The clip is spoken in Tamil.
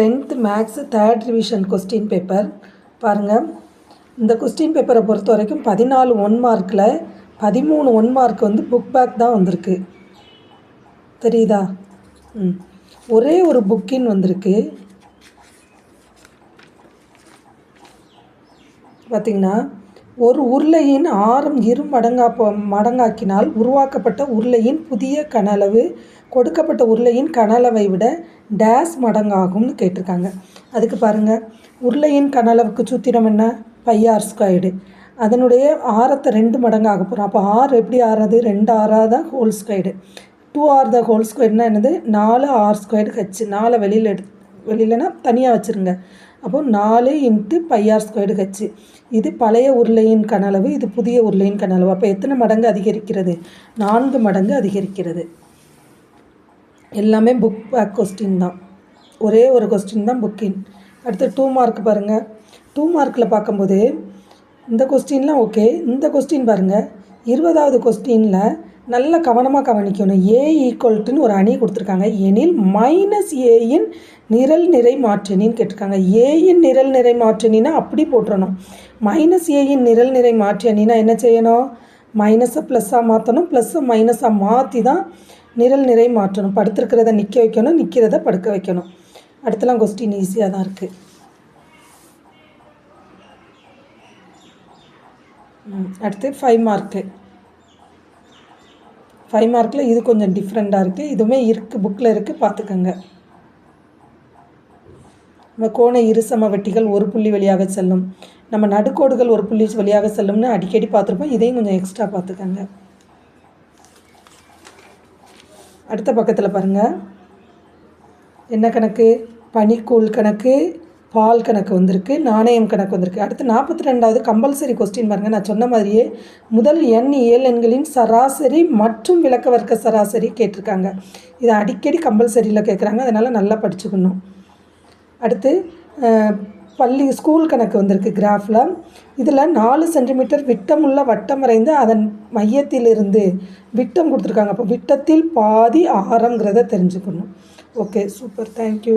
Tenth maths third revision question paper பாருங்கள் இந்த கொஸ்டின் பேப்பரை பொறுத்த வரைக்கும் பதினாலு ஒன் மார்க்கில் பதிமூணு ஒன் மார்க் வந்து புக் பேக் தான் வந்திருக்கு. தெரியுதா? ம். ஒரே ஒரு புக்கின் வந்திருக்கு. பார்த்திங்கன்னா ஒரு உருளையின் ஆரம் இரு மடங்கா மடங்காக்கினால் உருவாக்கப்பட்ட உருளையின் புதிய கனளவு கொடுக்கப்பட்ட உருளையின் கனளவை விட டேஸ் மடங்காகும்னு கேட்டிருக்காங்க. அதுக்கு பாருங்கள் உருளையின் கனளவுக்கு சூத்திரம் என்ன? Pi r squared. அதனுடைய ஆரத்தை ரெண்டு மடங்கு ஆக போகிறோம் அப்போ ஆறு எப்படி ஆறாது? ரெண்டு ஆறாக தான் whole squared. Two r the whole ஸ்கொயர்னா என்னது? நாலு ஆர் ஸ்கொயர்டு ஹச்சு நாலு வெளியில் எடு வெளியிலனா தனியாக வச்சுருங்க. அப்போ நாலு இன்ட்டு பையார் ஸ்கொயர்டு ஹச்சு இது பழைய உருளையின் கனளவு இது புதிய உருளையின் கனளவு அப்போ எத்தனை மடங்கு அதிகரிக்கிறது? நான்கு மடங்கு அதிகரிக்கிறது. எல்லாமே புக் பேக் கொஸ்டின் தான். ஒரே ஒரு கொஸ்டின் தான் புக்கின் அடுத்து டூ மார்க் பாருங்கள் டூ மார்க்கில் பார்க்கும்போது இந்த கொஸ்டின்லாம் ஓகே இந்த கொஸ்டின் பாருங்கள் இருபதாவது கொஸ்டினில் நல்ல கவனமாக கவனிக்கணும். ஏ ஈக்குவல்ட்டுன்னு ஒரு அணி கொடுத்துருக்காங்க. எனில் மைனஸ் ஏயின் நிரல் நிறை மாற்றணின்னு கேட்டிருக்காங்க. ஏயின் நிரல் நிறை மாற்றணினா அப்படி போட்டுறணும். மைனஸ் ஏயின் நிரல் நிறை மாற்றணின்னா என்ன செய்யணும்? மைனஸை ப்ளஸ்ஸாக மாற்றணும் ப்ளஸ்ஸை மைனஸாக மாற்றி தான் நிரல் நிறை மாற்றணும். படுத்திருக்கிறத நிற்க வைக்கணும். நிற்கிறத படுக்க வைக்கணும். அடுத்தலாம் கொஸ்டின் ஈஸியாக தான் இருக்குது அடுத்து ஃபைவ் மார்க்கு ஃபைவ் மார்க்கில் இது கொஞ்சம் டிஃப்ரெண்ட்டாக இருக்குது இதுவுமே இருக்குது புக்கில் இருக்குது பார்த்துக்கோங்க நம்ம கோண இருசம வெட்டிகள் ஒரு புள்ளி வழியாக செல்லும். நம்ம நடுக்கோடுகள் ஒரு புள்ளி வழியாக செல்லும்னு அடிக்கடி பார்த்துருப்போம் இதையும் கொஞ்சம் எக்ஸ்ட்ரா பார்த்துக்கோங்க அடுத்த பக்கத்தில் பாருங்கள் என்ன கணக்கு? பனிக்கூழ் கணக்கு. பால் கணக்கு வந்திருக்கு நாணயம் கணக்கு வந்திருக்கு. அடுத்து நாற்பத்தி ரெண்டாவது கம்பல்சரி கொஸ்டின் பாருங்கள் நான் சொன்ன மாதிரியே முதல் எண் ஏழு எண்களின் சராசரி மற்றும் விளக்க வர்க்க சராசரி கேட்டிருக்காங்க. இதை அடிக்கடி கம்பல்சரியில் கேட்குறாங்க அதனால் நல்லா படிச்சுக்கணும். அடுத்து பள்ளி ஸ்கூல் கணக்கு வந்திருக்கு கிராஃபில் இதில் நாலு சென்டிமீட்டர் விட்டமுள்ள வட்டம் வரைந்து அதன் மையத்திலிருந்து விட்டம் கொடுத்துருக்காங்க. அப்போ விட்டத்தில் பாதி ஆரங்கிறத தெரிஞ்சுக்கணும். Okay super thank you